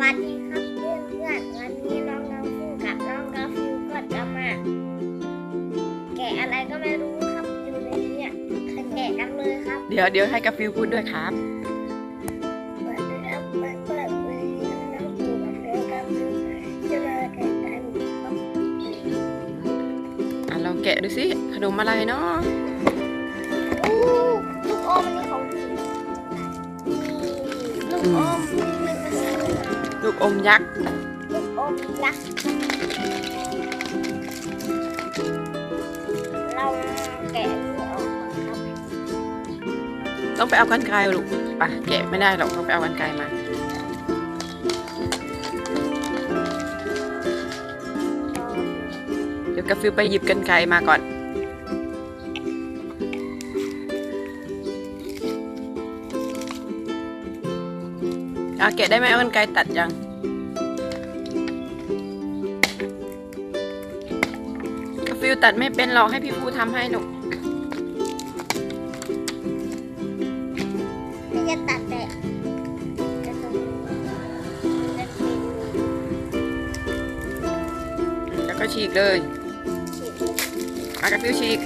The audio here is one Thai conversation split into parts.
วัสดีครับเพื่อนเพื่อนๆวันนี้น้องน้องฟิวกับน้องกาฟิวก็จะมา แกะอะไรก็ไม่รู้ครับอยู่ในนี้อะแกะกันเลยครับเดี๋ยวเดี๋ยวให้กาฟิวพูดด้วยครับเปิดเลยครับเปิดเปิดเลยน้องฟิวกับน้องกาฟิวจะมาแกะกันครับอะลองแกะดูสิขนมอะไรเนาะอู้ลูกอมนี่ของพี่นี่ลูกอมหนึ่ง ลูกอมยักษ์ลูกอมยักษ์เราแกะนี่ออกก่อนครับต้องไปเอากันไกลลูกไปแกะไม่ได้หรอกต้องไปเอากันไกลมาเดี๋ยวกาฟิวไปหยิบกันไกลมาก่อน อะแกะได้ไหมเอากันไกลตัดยังกาฟิวตัดไม่เป็นหรอกให้พี่ฟูทำให้ลูกไม่จะตัดแต่จะตรงจะเป็นแล้วก็ฉีกเลยฉีดอากาฟิวฉีก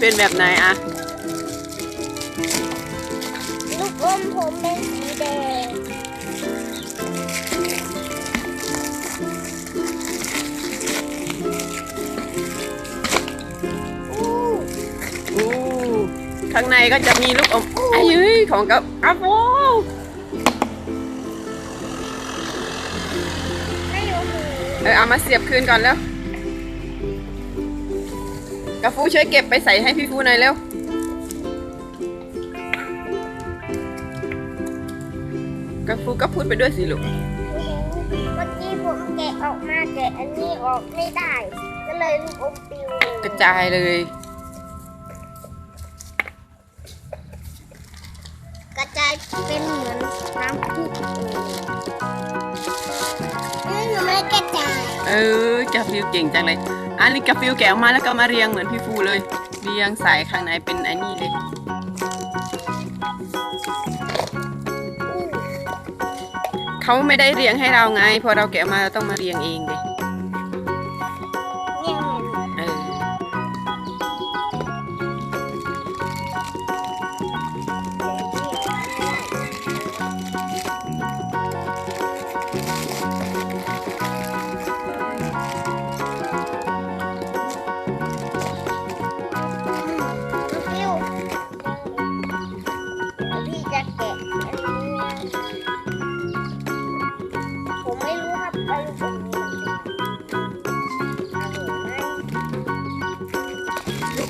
เป็นแบบไหนอะลูกอมผมเป็นสีแดงอู้อู้ข้างในก็จะมีลูกอมไอ้ยุ้ยของกับอาโฟไม่โอ้โหเออเอามาเสียบคืนก่อนแล้ว กาฟูช่วยเก็บไปใส่ให้พี่ฟูหน่อยเร็วกาฟูก็พูดไปด้วยสิลูก เมื่อกี้ผมแกะออกมาแกะอันนี้ออกไม่ได้ ก็เลยลูกอมปลิวเลยกระจายเลย กระจายเป็นเหมือนน้ำพุเอ้ยหนูไม่กระจาย เออกาฟิวเก่งจังเลย อันนี้กาฟิวแกะออกมาแล้วก็มาเรียงเหมือนพี่ฟูเลย เรียงสายข้างในเป็นอันนี้เลยเขาไม่ได้เรียงให้เราไง พอเราแกะมาเราต้องมาเรียงเองเลย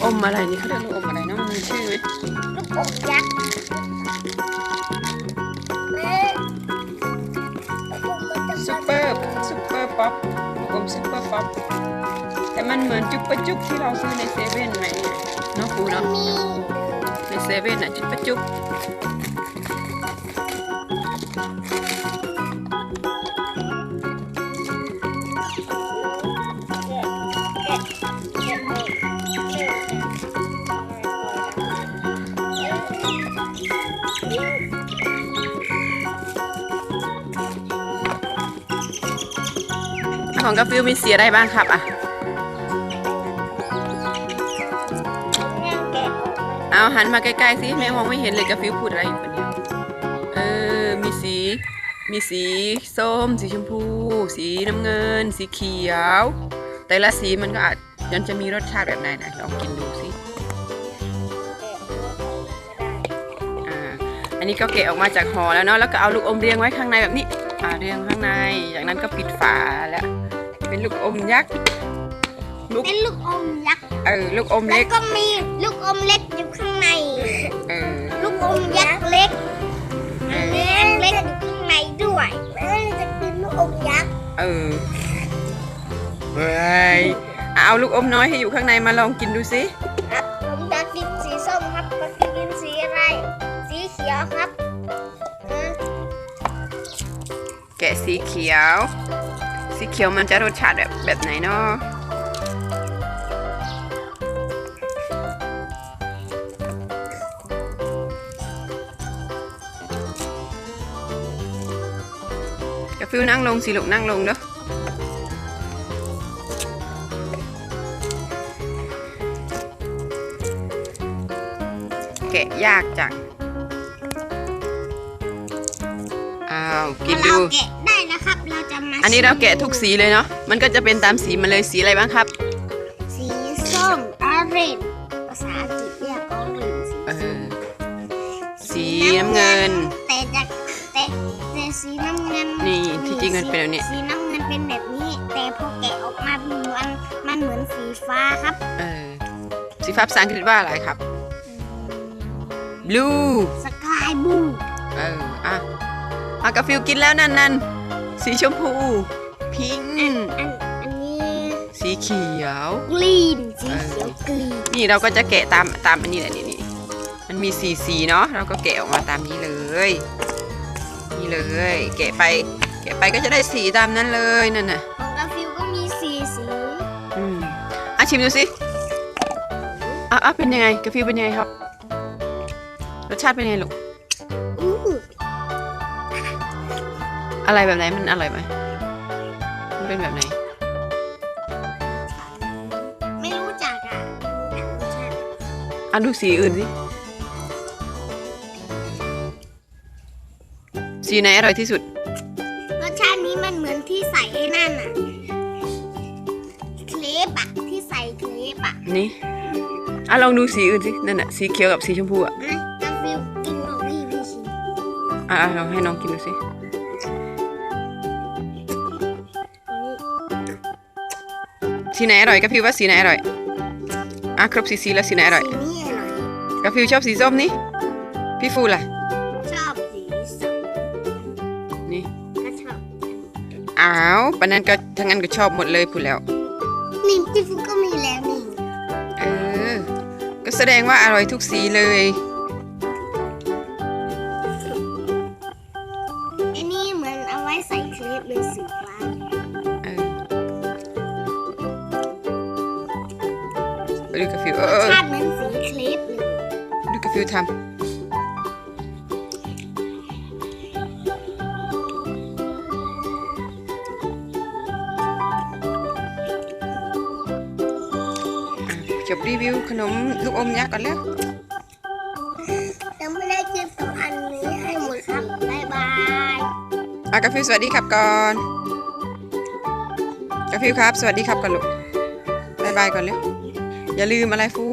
กอมอะไรนี่เขาเรียกลูกอมอะไรเนาะมันมีชื่อไหมลูกอมยักษ์เอ๊ะลูกอมมันจะซุปเปอร์ซุปเปอร์ป๊อปลูกอมซุปเปอร์ป๊อปแต่มันเหมือนจุ๊บปะจุ๊บที่เราซื้อในเซเว่นไหมเนาะครูเนาะมีในเซเว่นอะจุ๊บปะจุ๊บ ของกาฟิวมีสีอะไรบ้างครับอะยังแกะเอาหันมาใกล้ๆสิแม่มองไม่เห็นเลยกาฟิวพูดอะไรอยู่คนเดียวเออมีสี มีสีส้ม สีชมพู สีน้ำเงิน สีเขียว แต่ละสีมันก็อาจยังจะมีรสชาติแบบไหนนะลองกินดูสิอันนี้ก็เกะออกมาจากห่อแล้วเนาะแล้วก็เอาลูกอมเรียงไว้ข้างในแบบนี้อ่าเรียงข้างในจากนั้นก็ปิดฝาแล้ว เป็นลูกอมยักษ์ลูกเป็นลูกอมยักษ์เออลูกอมแล้เล็วก ก็มีลูกอมเล็กอยู่ข้างใน เออ ลูกอมยักษ์เล็กอันนี้เล็กอยู่ข้างในด้วยแล้วจะเป็นลูกอมยักษ์เออเฮ้ยอะเอาลูกอมน้อยให้อยู่ข้างในมาลองกินดูสิครับผมจะกินสีส้มครับจะกินสีอะไร สีเขียวครับอืมแกะสีเขียว สีเขียวมันจะรสชาติแบบแบบไหนเนาะกาฟิวนั่งลงสิลูกนั่งลงเด้อแกะยากจัง อ้าว กินดู อันนี้เราแกะทุกสีเลยเนาะ มันก็จะเป็นตามสีมาเลยสีอะไรบ้างครับ สีส้มออเรนภาษาอังกฤษเรียกออเรนสีเออ สีน้ำเงิน แต่จะแต่แต่สีน้ำเงินนี่ที่จริงมันเป็นแบบนี้ สีน้ำเงินเป็นแบบนี้ แต่พอแกะออกมามันมันเหมือนสีฟ้าครับเออ สีฟ้าภาษาอังกฤษว่าอะไรครับ blue สกายบู เออ อะอากาฟิวกินแล้วนั่นนั่น สีชมพู พิงค์อันอันนี้สีเขียว กรีนสีเขียวกรีนนี่เราก็จะแกะตามตามอันนี้แหละนี่นี่มันมีสีสีเนาะเราก็แกะออกมาตามนี้เลย นี่เลย แกะไป แกะไปก็จะได้สีตามนั้นเลยนั่นน่ะของกาฟิวก็มีสีสีอืมอะชิมดูสิอะอะเป็นยังไงกาฟิวเป็นยังไงครับรสชาติเป็นยังไงลูก อะไรแบบไหนมันอร่อยไหมมันเป็นแบบไหน ไม่รู้จักอะแต่รสชาติอะดูสีอื่นสิ สีไหนอร่อยที่สุด รสชาตินี้มันเหมือนที่ใส่ไอ้นั่นอะ เคลปอะที่ใส่เคลปอะนี่ อะลองดูสีอื่นสิ นั่นน่ะสีเขียวกับสีชมพูอะนะกาฟิวกินของพี่พี่ชิมอะอะลองให้น้องกินดูสิ สีไหนอร่อยกะฟิวว่าสีไหนอร่อยอะครบสีสีแล้วสีไหนอร่อยสีนี้อร่อยกะฟิวชอบสีส้มนี่พี่ฟูล่ะชอบสีส้มนี่ก็ชอบอ้าวปานนั้นก็ทั้งนั้นก็ชอบหมดเลยพูดแล้วนี่พี่ฟุกก็มีแล้วนี่เออก็แสดงว่าอร่อยทุกสีเลยอันนี้เหมือนเอาไว้ใส่เคลปเลยสีฟ้า ดูกาฟิวเออรเอสอชาติเหมือนสีเคลปเลยดูกาฟิวทำอะจบรีวิวขนมลูกอมยักษ์ก่อนแล้ว ยังไม่ได้กินสองอันนี้ให้หมดครับบ๊ายบายอะกาฟิวสวัสดีครับก่อนกาฟิวครับ สวัสดีครับก่อนลูกบายบายก่อนเร็ว อย่าลืมอะไรฟู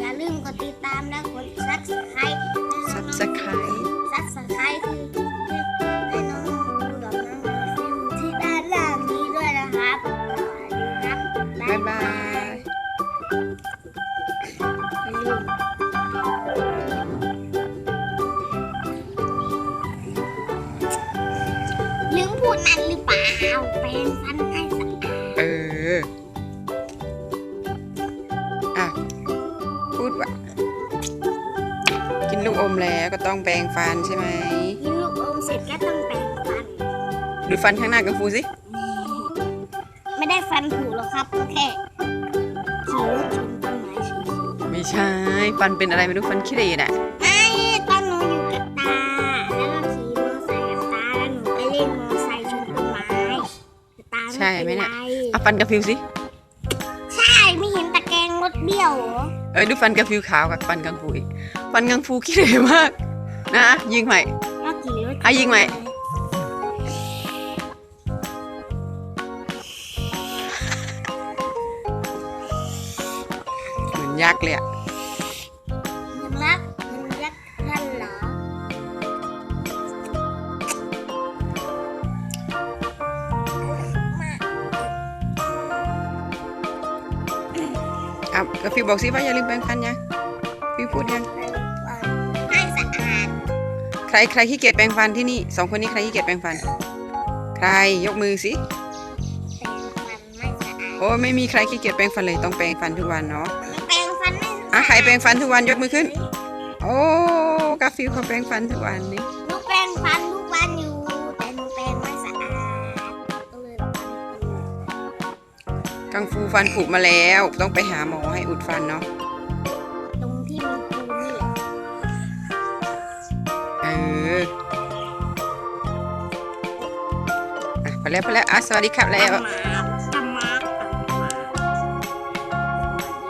อย่าลืมกดติดตามและกดซับสไครต์ซับสไครต์ซับสไครต์คือให้น้องดูดอกน้ำฟิวที่ด้านล่างนี้ด้วยนะครับสวัสดีครับบายบายอย่าลืมลืมพูดนั่นหรือเปล่าเป็นฟันให้ แล้วก็ต้องแปรงฟันใช่ไหมกินลูกอมเสร็จก็ต้องแปรงฟัน ดูฟันข้างหน้ากับฟูสิ ไม่ได้ฟันผุหรอกครับก็แค่ขี่รถชนต้นไม้เฉยไม่ใช่ ฟันเป็นอะไรไม่รู้ฟันขี้เหร่น่ะ ๆไม่ตอนหนูอยู่กับตา แล้วก็ขี่มอเตอร์ไซค์กับตา แล้วหนูไปเล่นมอเตอร์ไซค์ชนต้นไม้แต่ตาใช่ไม่ไหมเป็นเนี่ยไรเอาฟันกับฟิวสิ ใช่ไม่เห็นตะแกรงรถเบี้ยวเหรอ เออดูฟันกับฟิวขาวกับฟันกังฟูอีกฟันกังฟูขี้เหร่มาก นะยิงใหม่ก็ขี่รถอะยิงไหมเหมือนยักษ์เลยอะ อะกับฟิวบอกสิว่าอย่าลืมแปรงฟันยังฟิวพูดยังให้สะอาดใครใครขี้เกียจแปรงฟันที่นี่สองคนนี้ใครขี้เกียจแปรงฟัน ใครยกมือสิแปรงฟันไม่สะอาดโอ้ไม่มีใครขี้เกียจแปรงฟันเลยต้องแปรงฟันทุกวันเนาะแปรงฟันไม่สะอาดอะใครแปรงฟันทุกวันยกมือขึ้น โอ้กาฟิวเขาแปรงฟันทุกวันนี่หนูแปรงฟัน กังฟูฟันผุมาแล้ว ต้องไปหาหมอให้อุดฟันเนาะตรงที่มีปูนี่แหละเออแล้วพอแล้วอะสวัสดีครับแล้ว มา